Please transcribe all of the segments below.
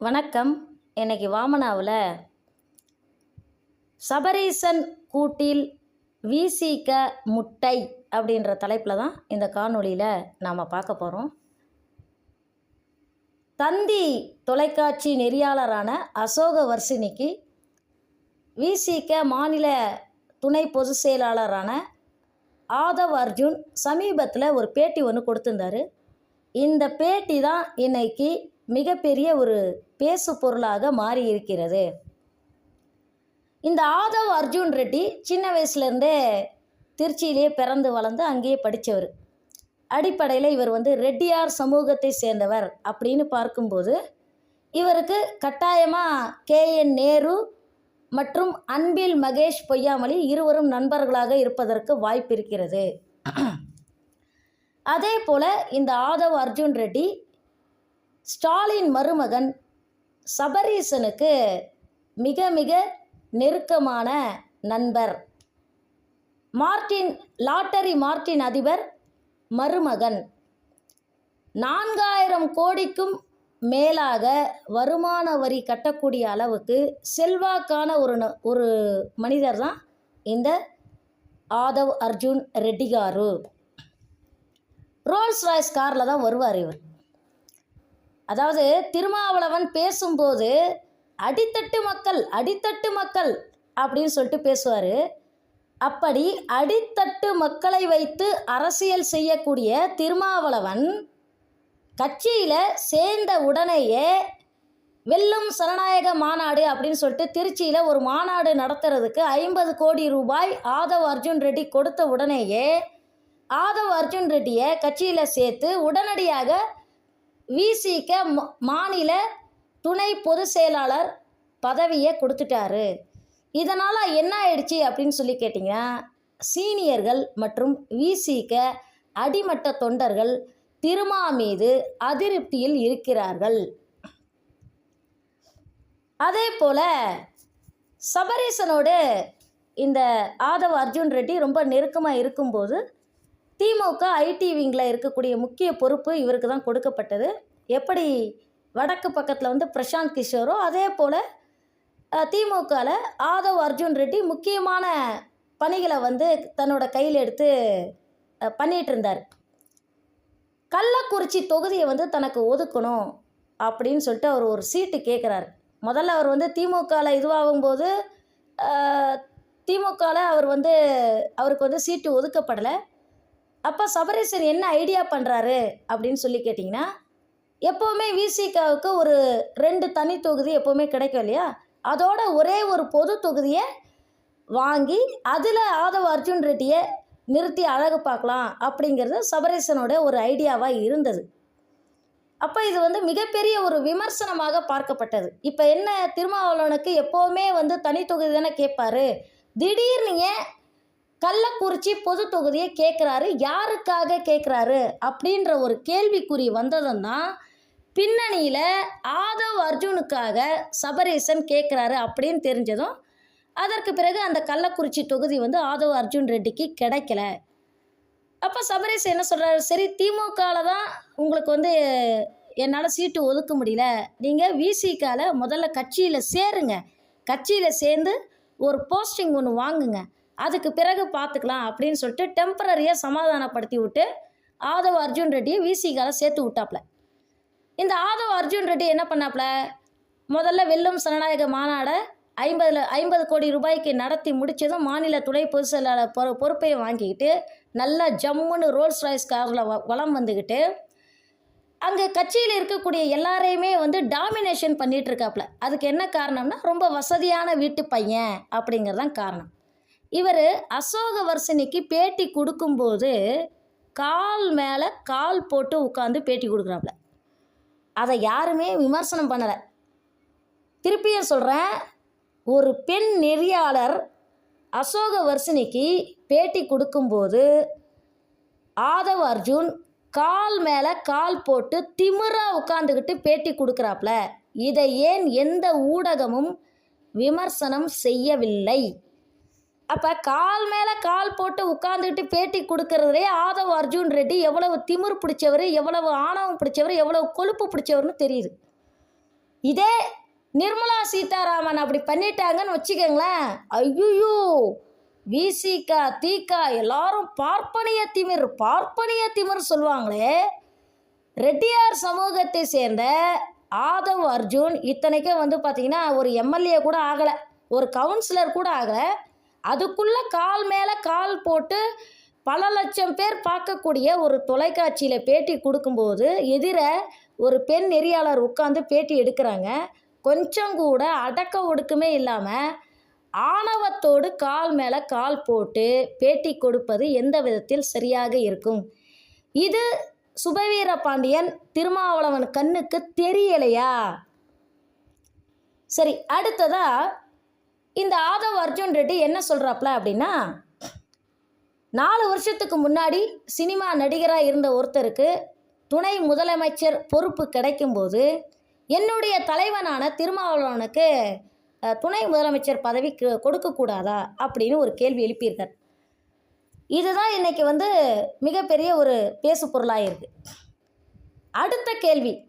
வணக்கம். இன்னைக்கு வாமனாவில் சபரீசன் கூட்டில் வீசிக்க முட்டை அப்படின்ற தலைப்பில் தான் இந்த காணொளியில் நாம் பார்க்க போகிறோம் தந்தி தொலைக்காட்சி நெறியாளரான அசோக வர்ஷினிக்கு விசிக மாநில துணை பொதுச் செயலாளரான ஆதவ் அர்ஜுன் சமீபத்தில் ஒரு பேட்டி ஒன்று கொடுத்துருந்தாரு. இந்த பேட்டி தான் இன்னைக்கு மிகப்பெரிய ஒரு பேசு பொருளாக மாறி இருக்கிறது இந்த ஆதவ் அர்ஜுன் ரெட்டி சின்ன வயசுலேருந்தே திருச்சியிலே பிறந்து வளர்ந்து அங்கேயே படித்தவர். அடிப்படையில் இவர் வந்து ரெட்டியார் சமூகத்தை சேர்ந்தவர் அப்படின்னு பார்க்கும்போது இவருக்கு கட்டாயமாக கேஎன் நேரு மற்றும் அன்பில் மகேஷ் பொய்யாமொழி இருவரும் நண்பர்களாக இருப்பதற்கு வாய்ப்பு இருக்கிறது. அதே போல் இந்த ஆதவ் அர்ஜுன் ரெட்டி ஸ்டாலின் மருமகன் சபரீசனுக்கு மிக மிக நெருக்கமான நண்பர். மார்ட்டின் லாட்டரி மார்ட்டின் அதிபர் மருமகன். நான்காயிரம் கோடிக்கும் மேலாக வருமான வரி கட்டக்கூடிய அளவுக்கு செல்வாக்கான ஒரு ந- ஒரு மனிதர் தான் இந்த ஆதவ் அர்ஜுன் ரெட்டிகாரு. ரோல்ஸ் ராய்ஸ் காரில் தான் வருவார் இவர். அதாவது திருமாவளவன் பேசும்போது அடித்தட்டு மக்கள் அடித்தட்டு மக்கள் அப்படின்னு சொல்லிட்டு பேசுவார். அப்படி அடித்தட்டு மக்களை வைத்து அரசியல் செய்யக்கூடிய திருமாவளவன் கட்சியில் சேர்ந்த உடனேயே வெல்லும் சனநாயக மாநாடு அப்படின்னு சொல்லிட்டு திருச்சியில் ஒரு மாநாடு நடத்துறதுக்கு ஐம்பது கோடி ரூபாய் ஆதவ் அர்ஜுன் ரெட்டி கொடுத்த உடனேயே ஆதவ் அர்ஜுன் ரெட்டியை கட்சியில் சேர்த்து உடனடியாக விசிக மாநில துணை பொதுச் செயலாளர் பதவியை கொடுத்துட்டாரு. இதனால் என்ன ஆயிடுச்சு அப்படின்னு சொல்லி கேட்டிங்கன்னா சீனியர்கள் மற்றும் விசிக அடிமட்ட தொண்டர்கள் திருமா மீது அதிருப்தியில் இருக்கிறார்கள். அதே போல் சபரீசனோடு இந்த ஆதவ் அர்ஜுன் ரெட்டி ரொம்ப நெருக்கமாக இருக்கும்போது திமுக ஐடி விங்கில் இருக்கக்கூடிய முக்கிய பொறுப்பு இவருக்கு தான் கொடுக்கப்பட்டது. எப்படி வடக்கு பக்கத்தில் வந்து பிரசாந்த் கிஷோரோ அதே போல் திமுகவில் ஆதவ் அர்ஜுன் ரெட்டி முக்கியமான பணிகளை வந்து தன்னோட கையில் எடுத்து பண்ணிகிட்டு இருந்தார். கள்ளக்குறிச்சி தொகுதியை வந்து தனக்கு ஒதுக்கணும் அப்படின்னு சொல்லிட்டு அவர் ஒரு சீட்டு கேட்குறாரு முதல்ல அவர் வந்து திமுகவில் இதுவாகும்போது திமுகவில் அவர் வந்து அவருக்கு வந்து சீட்டு ஒதுக்கப்படலை. அப்போ சபரீசன் என்ன ஐடியா பண்ணுறாரு அப்படின்னு சொல்லி கேட்டிங்கன்னா எப்போவுமே விசிகாவுக்கு ஒரு ரெண்டு தனி தொகுதி எப்போவுமே கிடைக்கும் இல்லையா? அதோட ஒரே ஒரு பொது தொகுதியை வாங்கி அதில் ஆதவ அர்ஜுன் ரெட்டியை நிறுத்தி அழகு பார்க்கலாம் அப்படிங்கிறது சபரீசனோட ஒரு ஐடியாவாக இருந்தது. அப்போ இது வந்து மிகப்பெரிய ஒரு விமர்சனமாக பார்க்கப்பட்டது. இப்போ என்ன திருமாவளவனுக்கு எப்போவுமே வந்து தனி தொகுதி தானே கேட்பாரு? திடீர்னு ஏன் கள்ளக்குறிச்சி பொது தொகுதியை கேட்குறாரு யாருக்காக கேட்குறாரு அப்படின்ற ஒரு கேள்விக்குறி வந்ததும் தான் பின்னணியில் ஆதவ் அர்ஜுனுக்காக சபரீசன் கேட்குறாரு அப்படின்னு தெரிஞ்சதும் அதற்கு பிறகு அந்த கள்ளக்குறிச்சி தொகுதி வந்து ஆதவ் அர்ஜுன் ரெட்டிக்கு கிடைக்கல. அப்போ சபரீஸ் என்ன சொல்கிறாரு சரி திமுகவில் தான் உங்களுக்கு வந்து என்னால் சீட்டு ஒதுக்க முடியல. நீங்கள் விசிகால முதல்ல கட்சியில் சேருங்க. கட்சியில் சேர்ந்து ஒரு போஸ்டிங் ஒன்று வாங்குங்க. அதுக்கு பிறகு பார்த்துக்கலாம் அப்படின்னு சொல்லிட்டு டெம்பரரியாக சமாதானப்படுத்தி விட்டு ஆதவ அர்ஜுன் ரெட்டியை விசிகால சேர்த்து விட்டாப்ல. இந்த ஆதவ அர்ஜுன் ரெட்டி என்ன பண்ணாப்ல? முதல்ல வெல்லும் சனநாயக மாநாடை ஐம்பதில் ஐம்பது கோடி ரூபாய்க்கு நடத்தி முடிச்சதும் மாநில துணை பொதுச் செயலாளர் பொறு பொறுப்பையும் வாங்கிக்கிட்டு நல்லா ஜம்முன்னு ரோல்ஸ் ராய்ஸ் காரில் வ வளம் வந்துக்கிட்டு அங்கே கட்சியில் இருக்கக்கூடிய எல்லாரையுமே வந்து டாமினேஷன் பண்ணிகிட்டு இருக்காப்புல அதுக்கு என்ன காரணம்னா ரொம்ப வசதியான வீட்டு பையன் அப்படிங்கிறது தான் காரணம். இவர் அசோகவர்ஷினிக்கு பேட்டி கொடுக்கும்போது கால் மேலே கால் போட்டு உட்காந்து பேட்டி கொடுக்குறாப்புல அதை யாருமே விமர்சனம் பண்ணலை. திருப்பியும் சொல்கிறேன் ஒரு பெண் நெறியாளர் அசோக வர்ஷினிக்கு பேட்டி கொடுக்கும்போது ஆதவ் அர்ஜுன் கால் மேலே கால் போட்டு திமிராக உட்காந்துக்கிட்டு பேட்டி கொடுக்குறாப்புல இதை ஏன் எந்த ஊடகமும் விமர்சனம் செய்யவில்லை? அப்போ கால் மேலே கால் போட்டு உட்காந்துக்கிட்டு பேட்டி கொடுக்கறதுலே ஆதவ் அர்ஜுன் ரெட்டி எவ்வளவு திமிர் பிடிச்சவர் எவ்வளவு ஆணவம் பிடிச்சவர் எவ்வளவு கொழுப்பு பிடிச்சவர்னு தெரியுது. இதே நிர்மலா சீதாராமன் அப்படி பண்ணிட்டாங்கன்னு வச்சுக்கோங்களேன். ஐயோ விசிகா தீகா எல்லாரும் பார்ப்பனிய திமிர் பார்ப்பனிய திமிர் சொல்லுவாங்களே. ரெட்டியார் சமூகத்தை சேர்ந்த ஆதவ் அர்ஜுன் இத்தனைக்கும் வந்து பார்த்திங்கன்னா ஒரு எம்எல்ஏ கூட ஆகலை ஒரு கவுன்சிலர் கூட ஆகலை. அதுக்குள்ளே கால் மேலே கால் போட்டு பல லட்சம் பேர் பார்க்கக்கூடிய ஒரு தொலைக்காட்சியில் பேட்டி கொடுக்கும்போது எதிர ஒரு பெண் நெறியாளர் உட்காந்து பேட்டி எடுக்கிறாங்க. கொஞ்சம் கூட அடக்க ஒடுக்குமே இல்லாமல் ஆணவத்தோடு கால் மேலே கால் போட்டு பேட்டி கொடுப்பது எந்த விதத்தில் சரியாக இருக்கும்? இது சுபவீர பாண்டியன் திருமாவளவன் கண்ணுக்கு தெரியலையா? சரி அடுத்ததாக இந்த ஆதவ் அர்ஜுன் ரெட்டி என்ன சொல்கிறாப்ல அப்படின்னா நாலு வருஷத்துக்கு முன்னாடி சினிமா நடிகராக இருந்த ஒருத்தருக்கு துணை முதலமைச்சர் பொறுப்பு கிடைக்கும்போது என்னுடைய தலைவனான திருமாவளவனுக்கு துணை முதலமைச்சர் பதவி கொடுக்கக்கூடாதா அப்படின்னு ஒரு கேள்வி எழுப்பியிருக்கார். இதுதான் இன்னைக்கு வந்து மிகப்பெரிய ஒரு பேசு பொருளாக இருக்குது அடுத்த கேள்வி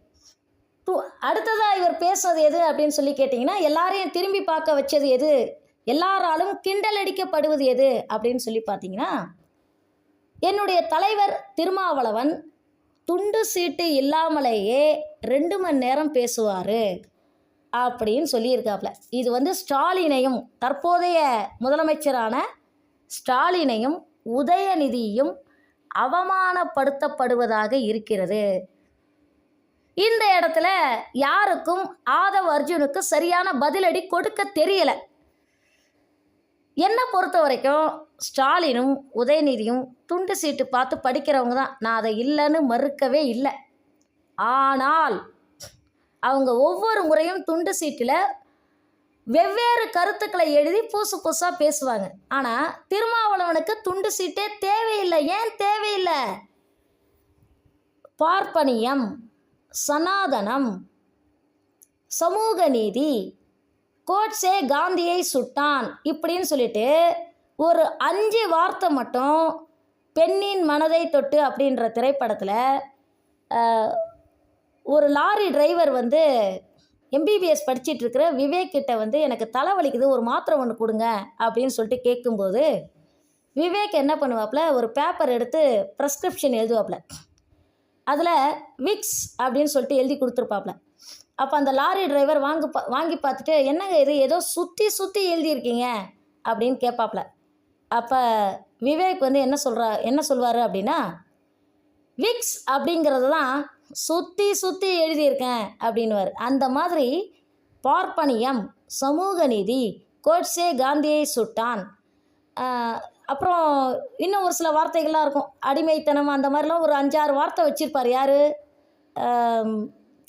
அடுத்ததாக இவர் பேசுனது எது அப்படின்னு சொல்லி கேட்டிங்கன்னா எல்லாரையும் திரும்பி பார்க்க வச்சது எது? எல்லாராலும் கிண்டல் அடிக்கப்படுவது எது? அப்படின்னு சொல்லி பார்த்தீங்கன்னா என்னுடைய தலைவர் திருமாவளவன் துண்டு சீட்டு இல்லாமலேயே ரெண்டு மணி நேரம் பேசுவார் அப்படின்னு சொல்லியிருக்காப்புல. இது வந்து ஸ்டாலினையும் தற்போதைய முதலமைச்சரான ஸ்டாலினையும் உதயநிதியும் அவமானப்படுத்தப்படுவதாக இருக்கிறது. இந்த இடத்துல யாருக்கும் ஆதவ் அர்ஜுனுக்கு சரியான பதிலடி கொடுக்க தெரியல. என்னை பொறுத்த வரைக்கும் ஸ்டாலினும் உதயநிதியும் துண்டு சீட்டு பார்த்து படிக்கிறவங்க தான். நான் அதை இல்லைன்னு மறுக்கவே இல்லை. ஆனால் அவங்க ஒவ்வொரு முறையும் துண்டு சீட்டில் வெவ்வேறு கருத்துக்களை எழுதி புதுசு புதுசாக பேசுவாங்க. ஆனால் திருமாவளவனுக்கு துண்டு சீட்டே தேவையில்லை. ஏன் தேவையில்லை? பார்ப்பனியம். சனாதனம். சமூக நீதி. கோட்ஸே காந்தியை சுட்டான் இப்படின்னு சொல்லிட்டு ஒரு அஞ்சு வார்த்தை மட்டும் பெண்ணின் மனதை தொட்டு அப்படின்ற திரைப்படத்தில் ஒரு லாரி டிரைவர் வந்து எம்பிபிஎஸ் படிச்சிட்டு இருக்கிற விவேக் கிட்ட வந்து எனக்கு தலைவலிக்குது ஒரு மாத்திரை ஒன்று கொடுங்க அப்படின்னு சொல்லிட்டு கேட்கும்போது விவேக் என்ன பண்ணுவாப்புல ஒரு பேப்பர் எடுத்து ப்ரெஸ்கிரிப்ஷன் எழுதுவாப்புல. அதில் விக்ஸ் அப்படின்னு சொல்லிட்டு எழுதி கொடுத்துருப்பாப்ல. அப்போ அந்த லாரி டிரைவர் வாங்க பா வாங்கி பார்த்துட்டு என்னங்க இது? ஏதோ சுற்றி சுற்றி எழுதியிருக்கீங்க? அப்படின்னு கேட்பாப்ல. அப்போ விவேக் வந்து என்ன சொல்கிறா என்ன சொல்வார் அப்படின்னா விக்ஸ் அப்படிங்கிறது தான் சுற்றி சுற்றி எழுதியிருக்கேன் அப்படின்னுவார். அந்த மாதிரி பார்ப்பனியம் சமூக நீதி கோட்ஸே காந்தியை சுட்டான். அப்புறம் இன்னும் ஒரு சில வார்த்தைகள்லாம் இருக்கும். அடிமைத்தனம் அந்த மாதிரிலாம் ஒரு அஞ்சாறு வார்த்தை வச்சுருப்பார். யார்?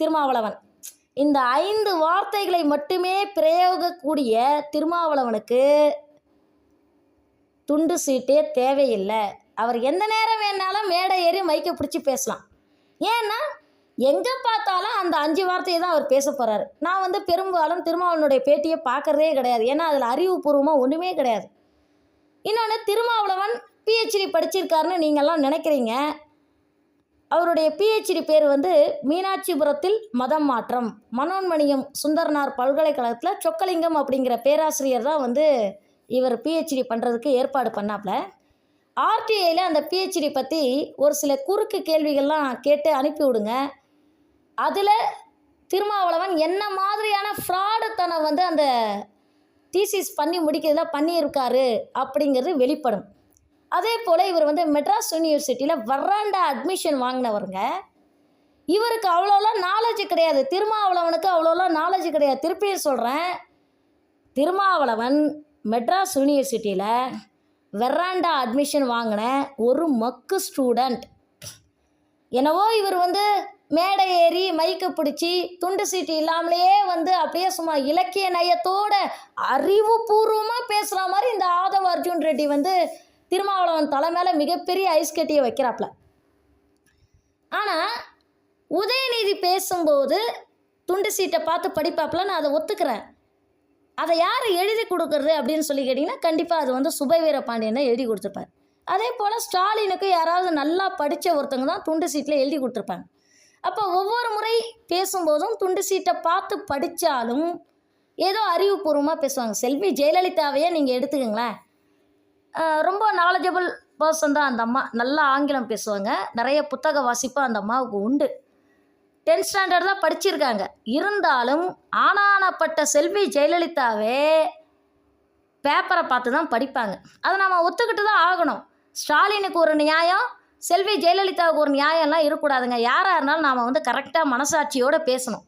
திருமாவளவன். இந்த ஐந்து வார்த்தைகளை மட்டுமே பிரயோகக்கூடிய திருமாவளவனுக்கு துண்டு சீட்டே தேவையில்லை. அவர் எந்த நேரம் வேணாலும் மேடை ஏறி மைக்கை பிடிச்சி பேசலாம். ஏன்னா எங்கே பார்த்தாலும் அந்த அஞ்சு வார்த்தையை தான் அவர் பேச போகிறாரு நான் வந்து பெரும்பாலும் திருமாவளவனுடைய பேட்டியை பார்க்குறதே கிடையாது. ஏன்னா அதில் அறிவுபூர்வமாக ஒன்றுமே கிடையாது. இன்னொன்று திருமாவளவன் பிஹெச்டி படிச்சிருக்காருன்னு நீங்கள்லாம் நினைக்கிறீங்க. அவருடைய பிஹெச்டி பேர் வந்து மீனாட்சிபுரத்தில் மதம் மாற்றம். மனோன்மணியம் சுந்தரனார் பல்கலைக்கழகத்தில் சொக்கலிங்கம் அப்படிங்கிற பேராசிரியர் தான் வந்து இவர் பிஹெச்டி பண்ணுறதுக்கு ஏற்பாடு பண்ணாப்புல ஆர்டிஐயில் அந்த பிஹெச்டி பற்றி ஒரு சில குறுக்கு கேள்விகள்லாம் கேட்டு அனுப்பி விடுங்க. அதில் திருமாவளவன் என்ன மாதிரியான ஃப்ராடுத்தனம் வந்து அந்த தீசிஸ் பண்ணி முடிக்கிறதா பண்ணியிருக்காரு அப்படிங்கிறது வெளிப்படும். அதே போல் இவர் வந்து மெட்ராஸ் யூனிவர்சிட்டியில் வர்றாண்டா அட்மிஷன் வாங்கினவருங்க. இவருக்கு அவ்வளோலாம் நாலேஜ் கிடையாது. திருமாவளவனுக்கு அவ்வளோலாம் நாலேஜ் கிடையாது. திருப்பியும் சொல்கிறேன் திருமாவளவன் மெட்ராஸ் யூனிவர்சிட்டியில் வெர்ராண்டா அட்மிஷன் வாங்கின ஒரு மக்கு ஸ்டூடெண்ட் என்னவோ இவர் வந்து மேடை ஏறி மைக்கை பிடிச்சி துண்டு சீட்டு இல்லாமலேயே வந்து அப்படியே சும்மா இலக்கிய நயத்தோட அறிவுபூர்வமாக பேசுகிற மாதிரி இந்த ஆதவ அர்ஜுன் ரெட்டி வந்து திருமாவளவன் தலை மேலே மிகப்பெரிய ஐஸ் கட்டியை வைக்கிறாப்புல ஆனால் உதயநிதி பேசும்போது துண்டு சீட்டை பார்த்து படிப்பாப்புல நான் அதை ஒத்துக்கிறேன். அதை யார் எழுதி கொடுக்குறது அப்படின்னு சொல்லி கேட்டிங்கன்னா கண்டிப்பாக அது வந்து சுபவீர பாண்டியன் தான் எழுதி கொடுத்துருப்பார். அதே போல் ஸ்டாலினுக்கு யாராவது நல்லா படித்த ஒருத்தவங்க தான் துண்டு சீட்டில் எழுதி கொடுத்துருப்பாங்க. அப்போ ஒவ்வொரு முறை பேசும்போதும் துண்டு சீட்டை பார்த்து படித்தாலும் ஏதோ அறிவுபூர்வமாக பேசுவாங்க. செல்வி ஜெயலலிதாவையே நீங்கள் எடுத்துக்கங்களேன். ரொம்ப நாலேஜபிள் பர்சன் தான் அந்த அம்மா. நல்லா ஆங்கிலம் பேசுவாங்க. நிறைய புத்தக வாசிப்பாக அந்த அம்மாவுக்கு உண்டு. டென்த் ஸ்டாண்டர்ட் தான் படிச்சிருக்காங்க. இருந்தாலும் ஆனானப்பட்ட செல்வி ஜெயலலிதாவே பேப்பரை பார்த்து தான் படிப்பாங்க. அதை நம்ம ஒத்துக்கிட்டு தான் ஆகணும். ஸ்டாலினுக்கு ஒரு நியாயம் செல்வி ஜெயலலிதாவுக்கு ஒரு நியாயம்லாம் இருக்கக்கூடாதுங்க. யாராக இருந்தாலும் நாம் வந்து கரெக்டாக மனசாட்சியோடு பேசணும்.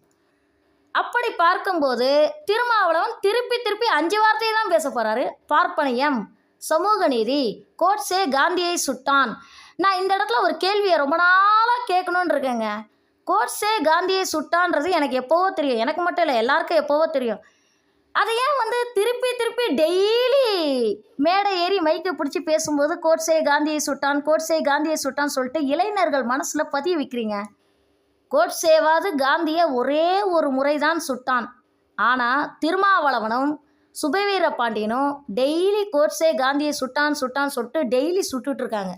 அப்படி பார்க்கும்போது திருமாவளவன் திருப்பி திருப்பி அஞ்சு வார்த்தையை தான் பேச போகிறாரு பார்ப்பனியம் சமூக நீதி கோட்ஸே காந்தியை சுட்டான். நான் இந்த இடத்துல ஒரு கேள்வியை ரொம்ப நாளாக கேட்கணுன்னு இருக்கேங்க. கோட்ஸே காந்தியை சுட்டான்றது எனக்கு எப்போவோ தெரியும். எனக்கு மட்டும் இல்லை எல்லாருக்கும் எப்போவோ தெரியும். அதை ஏன் வந்து திருப்பி திருப்பி டெய்லி மேடை ஏறி மைக்கை பிடிச்சி பேசும்போது கோட்ஸே காந்தியை சுட்டான் கோட்ஸே காந்தியை சுட்டான்னு சொல்லிட்டு இளைஞர்கள் மனசில் பதிய வைக்கிறீங்க. கோட்சேவாது காந்தியை ஒரே ஒரு முறை தான் சுட்டான். ஆனால் திருமாவளவனும் சுபவீர பாண்டியனும் டெய்லி கோட்ஸே காந்தியை சுட்டான் சுட்டான் சொல்லிட்டு டெய்லி சுட்டுட்ருக்காங்க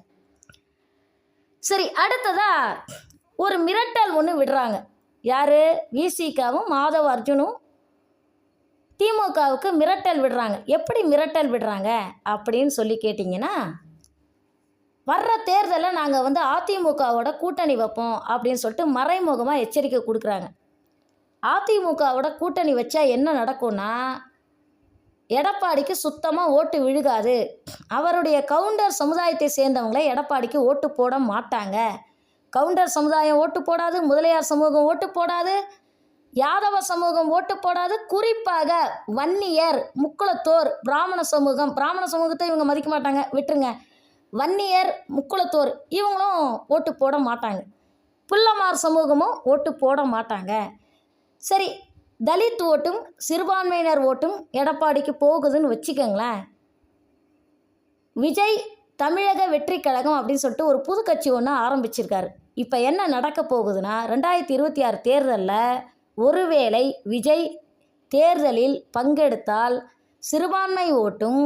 சரி அடுத்ததாக ஒரு மிரட்டல் ஒன்று விடுறாங்க. யார்? விசிகாவும் மாதவ அர்ஜுனும் திமுகவுக்கு மிரட்டல் விடுறாங்க. எப்படி மிரட்டல் விடுறாங்க? அப்படின்னு சொல்லி கேட்டிங்கன்னா வர்ற தேர்தலில் நாங்கள் வந்து அதிமுகவோட கூட்டணி வைப்போம் அப்படின்னு சொல்லிட்டு மறைமுகமாக எச்சரிக்கை கொடுக்குறாங்க. அதிமுகவோட கூட்டணி வச்சா என்ன நடக்கும்னா எடப்பாடிக்கு சுத்தமாக ஓட்டு விழுகாது. அவருடைய கவுண்டர் சமுதாயத்தை சேர்ந்தவங்களே எடப்பாடிக்கு ஓட்டு போட மாட்டாங்க. கவுண்டர் சமுதாயம் ஓட்டு போடாது முதலியார் சமூகம் ஓட்டு போடாது யாதவ சமூகம் ஓட்டு போடாது. குறிப்பாக வன்னியர் முக்குளத்தோர் பிராமண சமூகம். பிராமண சமூகத்தை இவங்க மதிக்க மாட்டாங்க. விட்டுருங்க. வன்னியர் முக்குளத்தோர் இவங்களும் ஓட்டு போட மாட்டாங்க. புல்லமார் சமூகமும் ஓட்டு போட மாட்டாங்க. சரி தலித் ஓட்டும் சிறுபான்மையினர் ஓட்டும் எடப்பாடிக்கு போகுதுன்னு வச்சுக்கோங்களேன். விஜய் தமிழக வெற்றி கழகம் அப்படின்னு சொல்லிட்டு ஒரு புது கட்சி ஒன்று ஆரம்பிச்சிருக்காரு. இப்போ என்ன நடக்க போகுதுன்னா ரெண்டாயிரத்தி இருபத்தி ஆறு தேர்தலில் ஒருவேளை விஜய் தேர்தலில் பங்கெடுத்தால் சிறுபான்மை ஓட்டும்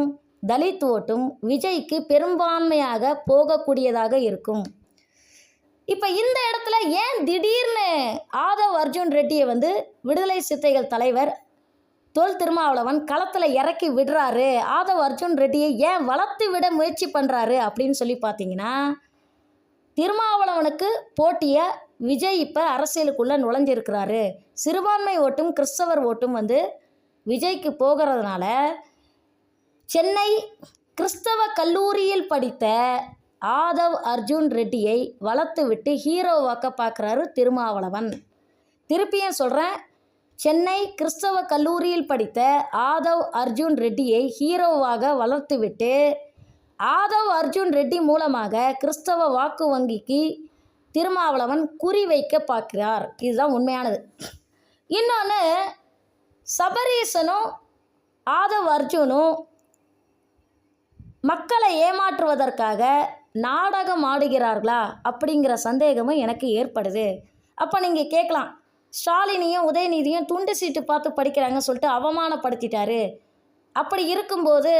தலித் ஓட்டும் விஜய்க்கு பெரும்பான்மையாக போகக்கூடியதாக இருக்கும். இப்போ இந்த இடத்துல ஏன் திடீர்னு ஆதவ் அர்ஜுன் ரெட்டியை வந்து விடுதலை சித்தைகள் தலைவர் தொல் திருமாவளவன் களத்தில் இறக்கி விடுறாரு ஆதவ் அர்ஜுன் ரெட்டியை ஏன் வளர்த்து விட முயற்சி பண்ணுறாரு அப்படின்னு சொல்லி பார்த்தீங்கன்னா திருமாவளவனுக்கு போட்டியை விஜய் இப்போ அரசியலுக்குள்ளே நுழைஞ்சிருக்கிறாரு. சிறுபான்மை ஓட்டும் கிறிஸ்தவர் ஓட்டும் வந்து விஜய்க்கு போகிறதுனால சென்னை கிறிஸ்தவ கல்லூரியில் படித்த ஆதவ் அர்ஜுன் ரெட்டியை வளர்த்து விட்டு ஹீரோவாக்க பார்க்குறாரு திருமாவளவன். திருப்பியும் சொல்கிறேன் சென்னை கிறிஸ்தவ கல்லூரியில் படித்த ஆதவ் அர்ஜுன் ரெட்டியை ஹீரோவாக வளர்த்துவிட்டு ஆதவ் அர்ஜுன் ரெட்டி மூலமாக கிறிஸ்தவ வாக்கு வங்கிக்கு திருமாவளவன் குறி வைக்க பார்க்கிறார். இதுதான் உண்மையானது. இன்னொன்று சபரீசனும் ஆதவ் அர்ஜுனும் மக்களை ஏமாற்றுவதற்காக நாடகம் ஆடுகிறார்களா அப்படிங்கிற சந்தேகமும் எனக்கு ஏற்படுது. அப்போ நீங்கள் கேட்கலாம் ஸ்டாலினியும் உதயநிதியும் துண்டு சீட்டு பார்த்து படிக்கிறாங்கன்னு சொல்லிட்டு அவமானப்படுத்திட்டாரு. அப்படி இருக்கும்போது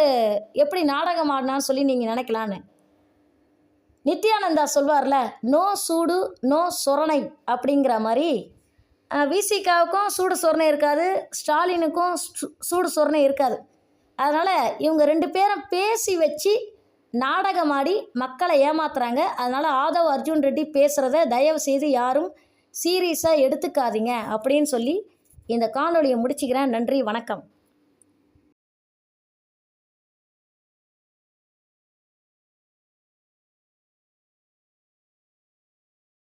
எப்படி நாடகம் ஆடினான்னு சொல்லி நீங்கள் நினைக்கலான்னு நித்யானந்தா சொல்வார்ல நோ சூடு நோ சொரணை அப்படிங்கிற மாதிரி. விசிகாவுக்கும் சூடு சொரணை இருக்காது ஸ்டாலினுக்கும் சூடு சொரணை இருக்காது. அதனால் இவங்க ரெண்டு பேரும் பேசி வச்சு நாடகமாடி மக்களை ஏமாத்துறாங்க. அதனால் ஆதவ் அர்ஜுன் ரெட்டி பேசுகிறத தயவு செய்து யாரும் சீரியஸாக எடுத்துக்காதீங்க அப்படின்னு சொல்லி இந்த காணொலியை முடிச்சுக்கிறேன். நன்றி வணக்கம்.